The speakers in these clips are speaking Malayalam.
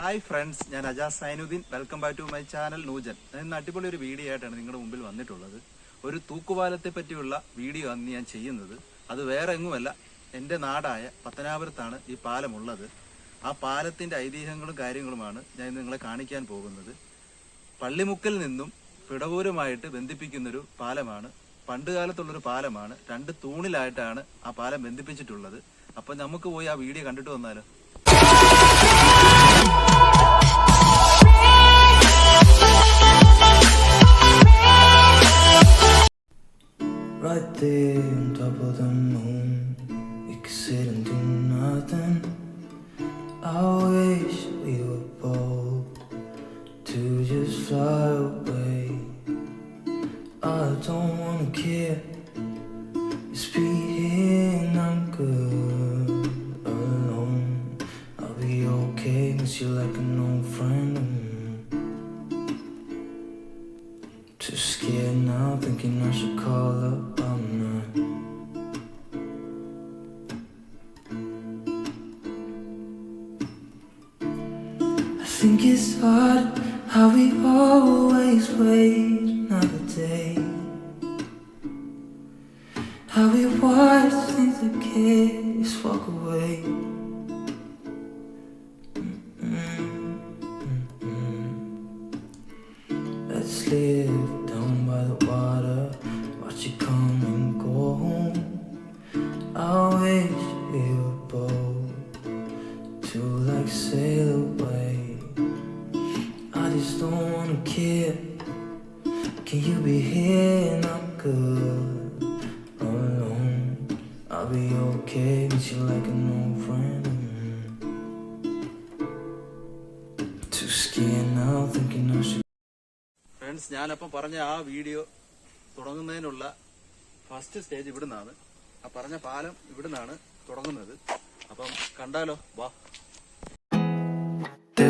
ഹായ് ഫ്രണ്ട്സ് ഞാൻ Ajas Zainuddin. Welcome back to my channel നൂജൻ. ഞാൻ ഇന്ന് അടിപൊളി ഒരു വീഡിയോ ആയിട്ടാണ് നിങ്ങളുടെ മുമ്പിൽ വന്നിട്ടുള്ളത്. ഒരു തൂക്കുപാലത്തെ പറ്റിയുള്ള വീഡിയോ ആണ് ഞാൻ ചെയ്യുന്നത്. അത് വേറെ എങ്ങുമല്ല എന്റെ നാടായ പത്തനാപുരത്താണ് ഈ പാലമുള്ളത്. ആ പാലത്തിന്റെ ഐതിഹ്യങ്ങളും കാര്യങ്ങളുമാണ് ഞാൻ ഇന്ന് നിങ്ങളെ കാണിക്കാൻ പോകുന്നത്. പള്ളിമുക്കിൽ നിന്നും പിടവൂരുമായിട്ട് ബന്ധിപ്പിക്കുന്നൊരു പാലമാണ്. പണ്ട് കാലത്തുള്ളൊരു പാലമാണ്. രണ്ട് തൂണിലായിട്ടാണ് ആ പാലം ബന്ധിപ്പിച്ചിട്ടുള്ളത്. അപ്പം നമുക്ക് പോയി ആ വീഡിയോ കണ്ടിട്ട് വന്നാലോ? Right there on top of the moon, we could sit and do nothing. I wish we were bold to just fly away. I don't wanna care, scared now, thinking I should call up all night. I think it's hard how we always wait another day. How we watch things that kids walk away. Let's live to like sail away. I just don't wanna care. Can you be here and I'm good alone? I'll be okay, miss you like an old friend. Too scared now, thinking I should. Friends ഞാനപ്പം പറഞ്ഞ ആ വീഡിയോ തുടങ്ങുന്നതിനുള്ള ഫസ്റ്റ് സ്റ്റേജ് ഇവിടുന്നാണ് ആ പറഞ്ഞ പാലം ഇവിടുന്നാണ് തുടങ്ങുന്നത് അപ്പം കണ്ടാലോ വാ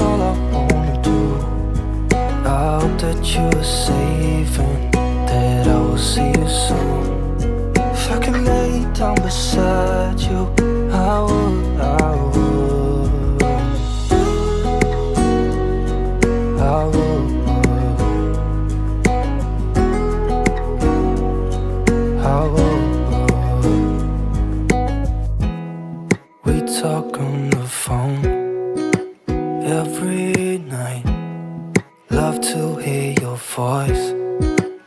all I every night. Love to hear your voice,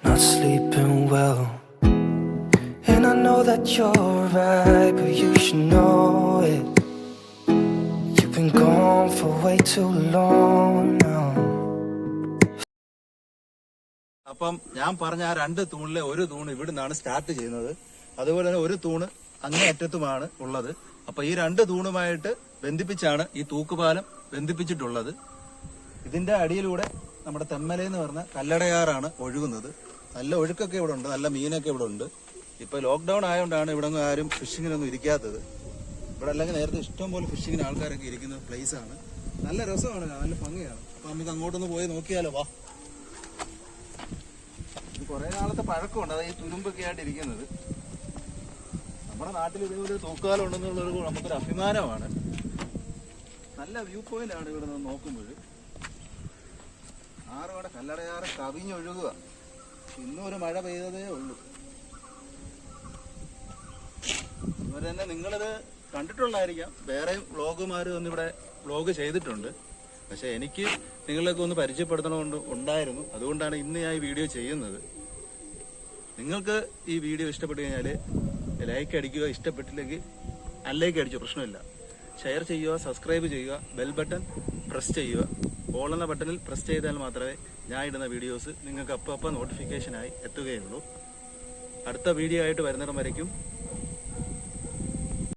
not sleeping well. And I know that you're right, but you should know it. You've been gone for way too long now. അപ്പം ഞാൻ പറഞ്ഞ ആ രണ്ട് തൂണിലെ ഒരു തൂണ് ഇവിടുന്നാണ് സ്റ്റാർട്ട് ചെയ്യുന്നത് അതുപോലെ തന്നെ ഒരു തൂണ് അങ്ങേ അറ്റത്തുമാണ് ഉള്ളത് അപ്പൊ ഈ രണ്ട് തൂണുമായിട്ട് ബന്ധിപ്പിച്ചാണ് ഈ തൂക്കുപാലം ബന്ധിപ്പിച്ചിട്ടുള്ളത്. ഇതിന്റെ അടിയിലൂടെ നമ്മുടെ തെമ്മല എന്ന് പറഞ്ഞ കല്ലടയാറാണ് ഒഴുകുന്നത്. നല്ല ഒഴുക്കൊക്കെ ഇവിടെ ഉണ്ട് നല്ല മീനൊക്കെ ഇവിടെ ഉണ്ട്. ഇപ്പൊ ലോക്ക്ഡൌൺ ആയതുകൊണ്ടാണ് ഇവിടെ ആരും ഫിഷിങ്ങിനൊന്നും ഇരിക്കാത്തത്. ഇവിടെ അല്ലെങ്കിൽ നേരത്തെ ഇഷ്ടം പോലെ ഫിഷിങ്ങിന് ആൾക്കാരൊക്കെ ഇരിക്കുന്ന പ്ലേസ് ആണ് നല്ല രസമാണ് നല്ല ഭംഗിയാണ്. അപ്പൊ നമുക്ക് അങ്ങോട്ടൊന്ന് പോയി നോക്കിയാലോ വാ. ഇത് കുറെ നാളത്തെ പഴക്കമുണ്ട് അത് ഈ തുരുമ്പൊക്കെ ആയിട്ട് ഇരിക്കുന്നത്. നമ്മുടെ നാട്ടിൽ ഇതേപോലെ ഒരു തൂക്കാലം ഉണ്ടെന്നുള്ളൊരു നമുക്കൊരു അഭിമാനമാണ്. നല്ല വ്യൂ പോയിന്റ് ആണ് ഇവിടെ നിന്ന് നോക്കുമ്പോൾ ആറുകൂടെ കല്ലടയാറ് കവിഞ്ഞൊഴുകുക. ഇന്നും ഒരു മഴ പെയ്തതേ ഉള്ളൂ. അതുപോലെ തന്നെ നിങ്ങളിത് കണ്ടിട്ടുള്ളതായിരിക്കാം. വേറെയും വ്ളോഗുമാർ ഇവിടെ വ്ളോഗ് ചെയ്തിട്ടുണ്ട്. പക്ഷെ എനിക്ക് നിങ്ങളെയൊക്കെ ഒന്ന് പരിചയപ്പെടുത്തണമെന്ന് ഉണ്ടായിരുന്നു. അതുകൊണ്ടാണ് ഇന്ന് ഞാൻ ഈ വീഡിയോ ചെയ്യുന്നത്. നിങ്ങൾക്ക് ഈ വീഡിയോ ഇഷ്ടപ്പെട്ടു കഴിഞ്ഞാൽ ലൈക്ക് അടിക്കുക ഇഷ്ടപ്പെട്ടില്ലെങ്കിൽ അല്ലേക്ക് അടിച്ചോ പ്രശ്നമില്ല. ഷെയർ ചെയ്യുക സബ്സ്ക്രൈബ് ചെയ്യുക ബെൽ ബട്ടൺ പ്രസ് ചെയ്യുക. ഓൾ എന്ന ബട്ടണിൽ പ്രസ് ചെയ്താൽ മാത്രമേ ഞാൻ ഇടുന്ന വീഡിയോസ് നിങ്ങൾക്ക് അപ്പം അപ്പം നോട്ടിഫിക്കേഷനായി എത്തുകയുള്ളൂ. അടുത്ത വീഡിയോ ആയിട്ട് വരുന്നിടം വരയ്ക്കും.